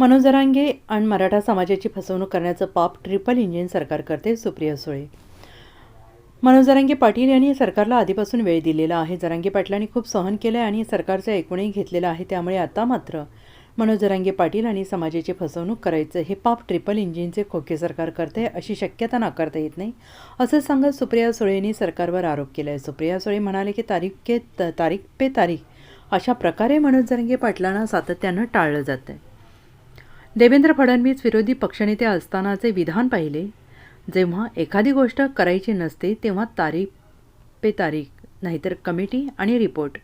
मनोज जरांगे आणि मराठा समाजाची फसवणूक करण्याचं पाप ट्रिपल इंजिन सरकार करते सुप्रिया सुळे. मनोज जरांगे पाटील यांनी सरकारला आधीपासून वेळ दिलेला आहे. जरांगे पाटलांनी खूप सहन केलं आहे आणि सरकारचं ऐकूनही घेतलेलं आहे. त्यामुळे आता मात्र मनोज जरांगे पाटील आणि समाजाची फसवणूक करायचं हे पाप ट्रिपल इंजिनचे खोके सरकार करते अशी शक्यता नाकारता येत नाही. असं सांगत सुप्रिया सुळेंनी सरकारवर आरोप केला आहे सुप्रिया सुळे म्हणाले की तारीख के त- तारीख पे तारीख अशा प्रकारे मनोज जरांगे पाटलांना सातत्यानं टाळलं जातं आहे देवेंद्र फडणवीस विरोधी पक्षनेते असतानाचे विधान पाहिले. जेव्हा एखादी गोष्ट करायची नसते तेव्हा तारीख पे तारीख नाहीतर कमिटी आणि रिपोर्ट.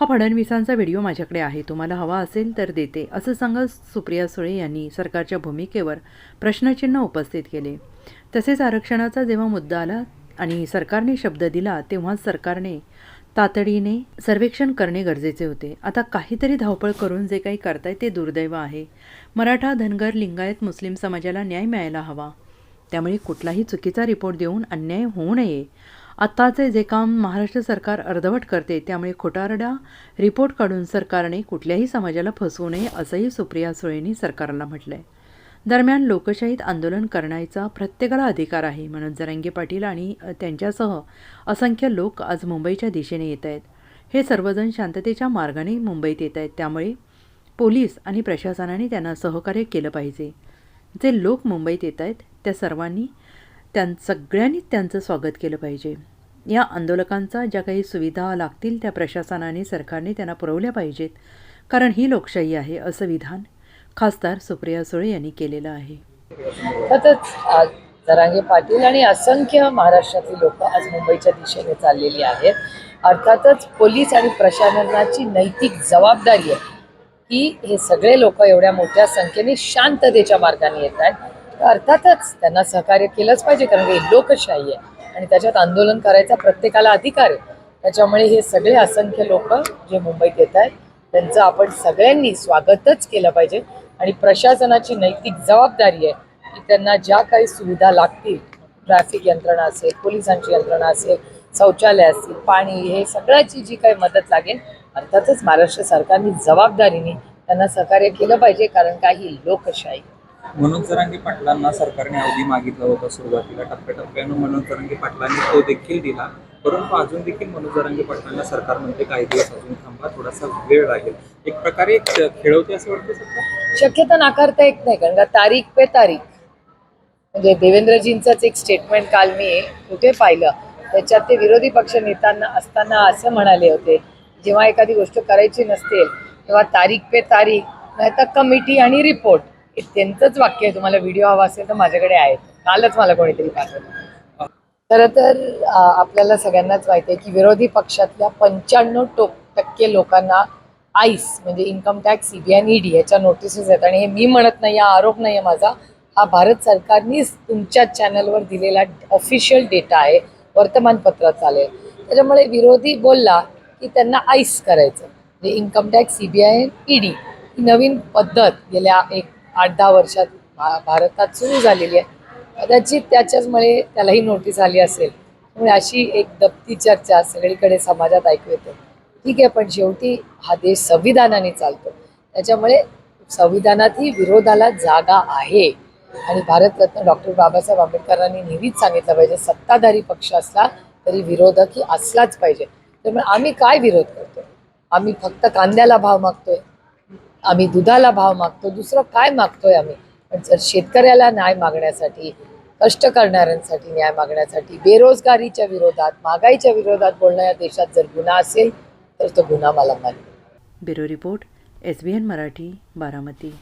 हा फडणवीसांचा व्हिडिओ माझ्याकडे आहे. तुम्हाला हवा असेल तर देते असं सांगत सुप्रिया सुळे यांनी सरकारच्या भूमिकेवर प्रश्नचिन्ह उपस्थित केले. तसेच आरक्षणाचा जेव्हा मुद्दा आला आणि सरकारने शब्द दिला तेव्हा सरकारने तातडीने सर्वेक्षण करणे गरजेचे होते. आता काहीतरी धावपळ करून जे काही करताय ते दुर्दैव आहे. मराठा धनगर लिंगायत मुस्लिम समाजाला न्याय मिळायला हवा. त्यामुळे कुठलाही चुकीचा रिपोर्ट देऊन अन्याय होऊ नये. आत्ताचे जे काम महाराष्ट्र सरकार अर्धवट करते त्यामुळे खोटारडा रिपोर्ट काढून सरकारने कुठल्याही समाजाला फसवू नये असंही सुप्रिया सुळेंनी सरकारला म्हटलं आहे दरम्यान लोकशाहीत आंदोलन करण्याचा प्रत्येकाला अधिकार आहे म्हणून जरांगे पाटील आणि त्यांच्यासह असंख्य लोक आज मुंबईच्या दिशेने येत आहेत. हे सर्वजण शांततेच्या मार्गाने मुंबईत येत आहेत. त्यामुळे पोलीस आणि प्रशासनाने त्यांना सहकार्य केलं पाहिजे. जे लोक मुंबईत येत आहेत त्या सर्वांनी त्यां सगळ्यांनीच त्यांचं स्वागत केलं पाहिजे. या आंदोलकांचा ज्या काही सुविधा लागतील त्या प्रशासनाने सरकारने त्यांना पुरवल्या पाहिजेत. कारण ही लोकशाही आहे असं विधान खासदार सुप्रिया सुळे यांनी केलेलं आहे. अर्थातच आज जरांगे पाटील आणि असंख्य महाराष्ट्रातील लोक आज मुंबईच्या दिशेने चाललेली आहेत. अर्थातच पोलीस आणि प्रशासनाची नैतिक जबाबदारी आहे की हे सगळे लोक एवढ्या मोठ्या संख्येने शांततेच्या मार्गाने येत आहेत. तर अर्थातच त्यांना सहकार्य केलंच पाहिजे कारण हे लोकशाही आहे आणि त्याच्यात आंदोलन करायचा प्रत्येकाला अधिकार आहे. त्याच्यामुळे हे सगळे असंख्य लोक जे मुंबईत येत आहेत त्यांचं आपण सगळ्यांनी स्वागतच केलं पाहिजे. आणि प्रशासनाची नैतिक जबाबदारी आहे की त्यांना ज्या काही सुविधा लागतील ट्रॅफिक यंत्रणा असेल पोलिसांची यंत्रणा असेल शौचालय असतील पाणी हे सगळ्याची जी काही मदत लागेल अर्थातच महाराष्ट्र सरकारने जबाबदारीने त्यांना सहकार्य केलं पाहिजे कारण काही लोकशाही. मनोज जरांगे पाटलांना सरकारने अवधी मागितला होता सुरुवातीला टप्प्याटप्प्यानं मनोज तरंगी पाटलांनी तो देखील दिला. परंतु अजून देखील मनोज जरांगे पाटलांना सरकार म्हणते काही दिवस अजून थांबा थोडासा वेळ लागेल. एक प्रकारे खेळवते असं वाटतं सरकार शक्यता नाकारता येत नाही कारण का तारीख पे तारीख. म्हणजे देवेंद्रजींचंच एक स्टेटमेंट काल मी कुठे पाहिलं त्याच्यात ते विरोधी पक्ष नेत्यांना असताना असं म्हणाले होते जेव्हा एखादी गोष्ट करायची नसतील तेव्हा तारीख पे तारीख नाही तर कमिटी आणि रिपोर्ट हे त्यांचंच वाक्य आहे तुम्हाला व्हिडिओ हवा असेल तर माझ्याकडे आहेत कालच मला कोणीतरी पाठवलं. खरं तर आपल्याला सगळ्यांनाच माहिती आहे की विरोधी पक्षातल्या पंच्याण्णव टो टक्के लोकांना आईस म्हणजे इन्कम टॅक्स सी बी आणि ईडी याच्या नोटिसेस आहेत. आणि हे मी म्हणत नाही हा आरोप नाही आहे माझा. हा भारत सरकारनीच तुमच्या चॅनलवर दिलेला ऑफिशियल डेटा आहे. वर्तमानपत्रात चालेल. त्याच्यामुळे विरोधी बोलला की त्यांना आईस करायचं. म्हणजे income tax C B I ED ही नवीन पद्धत गेल्या एक आठ दहा वर्षात भा- भारतात सुरू झालेली आहे. कदाचित त्याच्याचमुळे त्यालाही नोटीस आली असेल. त्यामुळे अशी एक दप्ती चर्चा सगळीकडे समाजात ऐकू येते. ठीक आहे पण शेवटी हा देश संविधानाने चालतो. त्याच्यामुळे संविधानातही विरोधाला जागा आहे. आणि भारतरत्न डॉक्टर बाबासाहेब आंबेडकरांनी नेहमीच सांगितलं पाहिजे सत्ताधारी पक्ष असला तरी विरोधक ही असलाच पाहिजे. त्यामुळे आम्ही काय विरोध करतो आम्ही फक्त कांद्याला भाव मागतोय? आम्ही दुधाला भाव मागतो दुसरं काय मागतोय आम्ही? पण जर शेतकऱ्याला न्याय मागण्यासाठी कष्ट करणाऱ्यांसाठी न्याय मागण्यासाठी बेरोजगारीच्या विरोधात महागाईच्या विरोधात बोलणं या देशात जर गुन्हा असेल तर तो गुन्हा मला मान्य. Bureau report S B N Marathi Baramati.